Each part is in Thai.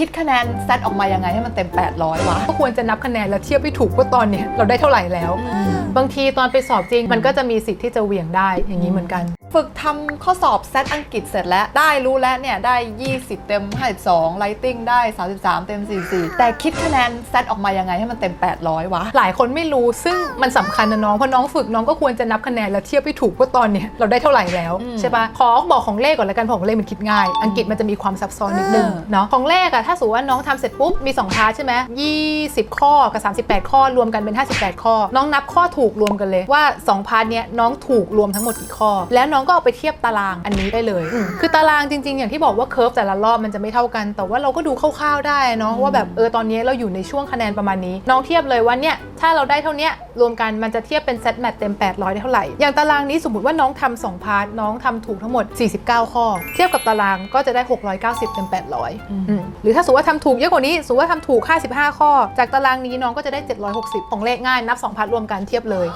คิดคะแนนเซตออกมายังไงให้มันเต็ม 800 วะ ก็ควรจะนับคะแนนแล้วเทียบให้ถูกว่าตอนเนี้ยเราได้เท่าไหร่แล้ว บางทีตอนไปสอบจริง มันก็จะมีสิทธิ์ที่จะเหวี่ยงได้อย่างนี้เหมือนกัน ฝึกทำข้อสอบเซตอังกฤษเสร็จแล้ว ได้รู้แล้วเนี่ย ได้ 20 เต็ม 52 Writing ได้ 33 เต็ม 44 แต่คิดคะแนนเซตออกมายังไงให้มันเต็ม 800 วะ หลายคนไม่รู้ซึ่งมันสำคัญนะน้องเพราะน้องฝึกน้องก็ควรจะนับคะแนนแล้วเทียบให้ถูกว่าตอนเนี้ยเราได้เท่าไหร่แล้วอืมใช่ปะขอบอกของเลขก่อนแล้วกันเพราะของเลขมันคิดง่าย อังกฤษมันจะมีความซับซ้อนนิดนึงเออเนาะของเลขอะถ้าสมมติว่าน้องทำเสร็จปุ๊บมี2พาร์ทใช่ไหม20 ข้อกับ 38 ข้อรวมกันเป็น 58 ข้อ น้องนับข้อถูกรวมกันเลยว่า 2 พาร์ทเนี้ยน้องถูกรวมทั้งหมดกี่ข้อ แล้วน้องก็เอาไปเทียบตารางอันนี้ได้เลย คือตารางจริง ๆ อย่างที่บอกว่าเคอร์ฟแต่ละรอบมันจะไม่เท่ากัน แต่ว่าเราก็ดูคร่าวๆได้เนาะว่าแบบเออตอนนี้เราอยู่ในช่วงคะแนนประมาณนี้ น้องเทียบเลยว่าเนี่ยถ้าเราได้เท่าเนี้ย รวมกันมันจะเทียบเป็นเซตแมทเต็ม 800 ได้เท่าไหร่ อย่างตารางนี้สมมติว่าน้องทำสองพาร์ท น้องทำถูกทั้งหมด 49 ข้อ เทียบกับตารางก็จะได้ 690 เต็ม 800อืมหรือถ้าสมมติว่าทำถูกเยอะกว่านี้ สมมติว่าทำถูก 55 ข้อ จากตารางนี้น้องก็จะได้ 760 ของเลขง่ายนับ 2 พาร์ทรวมกันเทียบเลย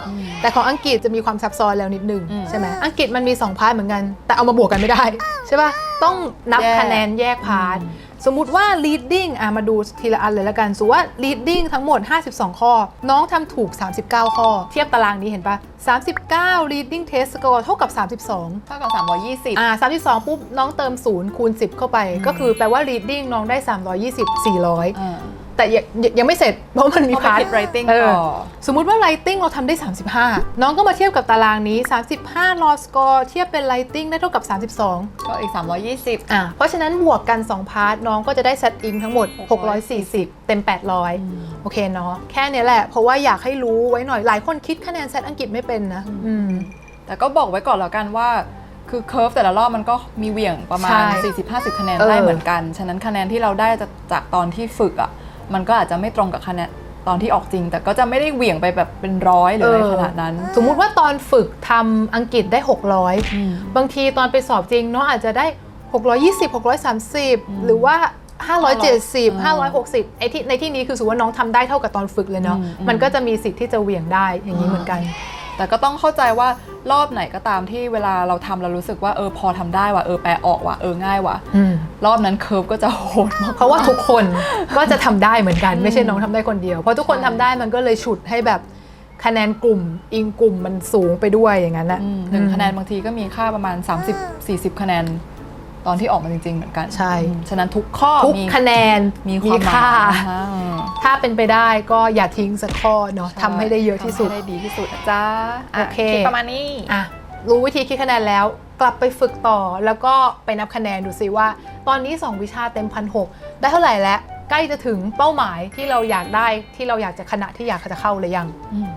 แต่ของอังกฤษจะมีความซับซ้อนแล้วนิดนึงอืมใช่ไหมอังกฤษมันมี 2 พาร์ทเหมือนกัน แต่เอามาบวกกันไม่ได้ใช่ป่ะต้องนับแยกคะแนนแยกพาร์ท สมมุติว่า reading อะมาดูทีละอันเลยละกันสมมุติว่า reading ทั้งหมด 52 ข้อ น้องทำถูก 39 ข้อ เทียบตารางนี้เห็นปะ39 reading test score เท่ากับ 32 เท่ากับ 320 อ่า 32 ปุ๊บ น้องเติม 0 คูณ 10 เข้าไป ก็คือแปลว่า reading น้องได้ 320 400อ่า แต่ยังยังยังไม่เสร็จเพราะมันมีต้องไปพาร์ทคิด writing เออต่อ สมมุติว่า writing เราทำได้ 35 น้องก็มาเทียบกับตารางนี้ 35 raw score เทียบเป็น writing ได้เท่ากับ 32ก็อีก 320 อะเพราะฉะนั้นบวกกัน 2 พาร์ท น้องก็จะได้ set in ทั้งหมด 640 เต็ม 800 โอเคเนาะแค่เนี้ยแหละ เพราะว่าอยากให้รู้ไว้หน่อยหลายคนคิดคะแนนเซตอังกฤษไม่เป็นนะอืม แต่ก็บอกไว้ก่อนแล้วกันว่า คือเคอร์ฟแต่ละรอบมันก็มีเหวี่ยงประมาณ ใช่40-50 คะแนนเออ ได้เหมือนกัน ฉะนั้นคะแนนที่เราได้จากจากตอนที่ฝึกอะ มันก็อาจจะไม่ตรงกับคะแนนตอนที่ออกจริง แต่ก็จะไม่ได้เหวี่ยงไปแบบเป็นร้อยหรืออะไรขนาดนั้น สมมุติว่าตอนฝึกทำอังกฤษได้ 600 บางทีตอนไปสอบจริงเนาะอาจจะได้ 620 630 หรือว่า 570 560ไอ้ที่ในที่นี้คือสมมติว่าน้องทำได้เท่ากับตอนฝึกเลยเนาะอืมอืมมันก็จะมีสิทธิ์ที่จะเหวี่ยงได้อย่างนี้เหมือนกัน แต่ก็ต้องเข้าใจว่ารอบไหนก็ตามที่เวลาเราทำเรารู้สึกว่าเออพอทำได้ว่ะเออแปลออกว่ะเออง่ายว่ะอืมรอบนั้นเคอร์ฟก็จะโหดมากเพราะว่าทุกคนก็จะทำได้เหมือนกัน ไม่ใช่น้องทำได้คนเดียวเพราะทุกคนทำได้มันก็เลยฉุดให้แบบคะแนนกลุ่มอิงกลุ่มมันสูงไปด้วยอย่างนั้นนะอืมหนึ่งคะแนนบางทีก็มีค่าประมาณ 30-40 คะแนน ตอนที่ออกมาจริง ๆ เหมือนกันใช่อืมฉะนั้นทุกข้อทุกมี คะแนนมีความหมายค่า นะคะอืมถ้าเป็นไปได้ก็อย่าทิ้งสักข้อเนาะทำให้ได้เยอะที่สุด ทำให้ได้ดีที่สุดนะจ๊ะะโอเคดประมาณนี้ อะรู้วิธีคิดคะแนนแล้ว กลับไปฝึกต่อแล้วก็ไปนับคะแนนดูซิว่า ตอนนี้ 2 วิชาเต็มพันหได้เท่าไหร่แล้ว ใกล้จะถึงเป้าหมายที่เราอยากได้ที่เราอยากจะคณะที่อยากจะเข้าหรือยัง อืม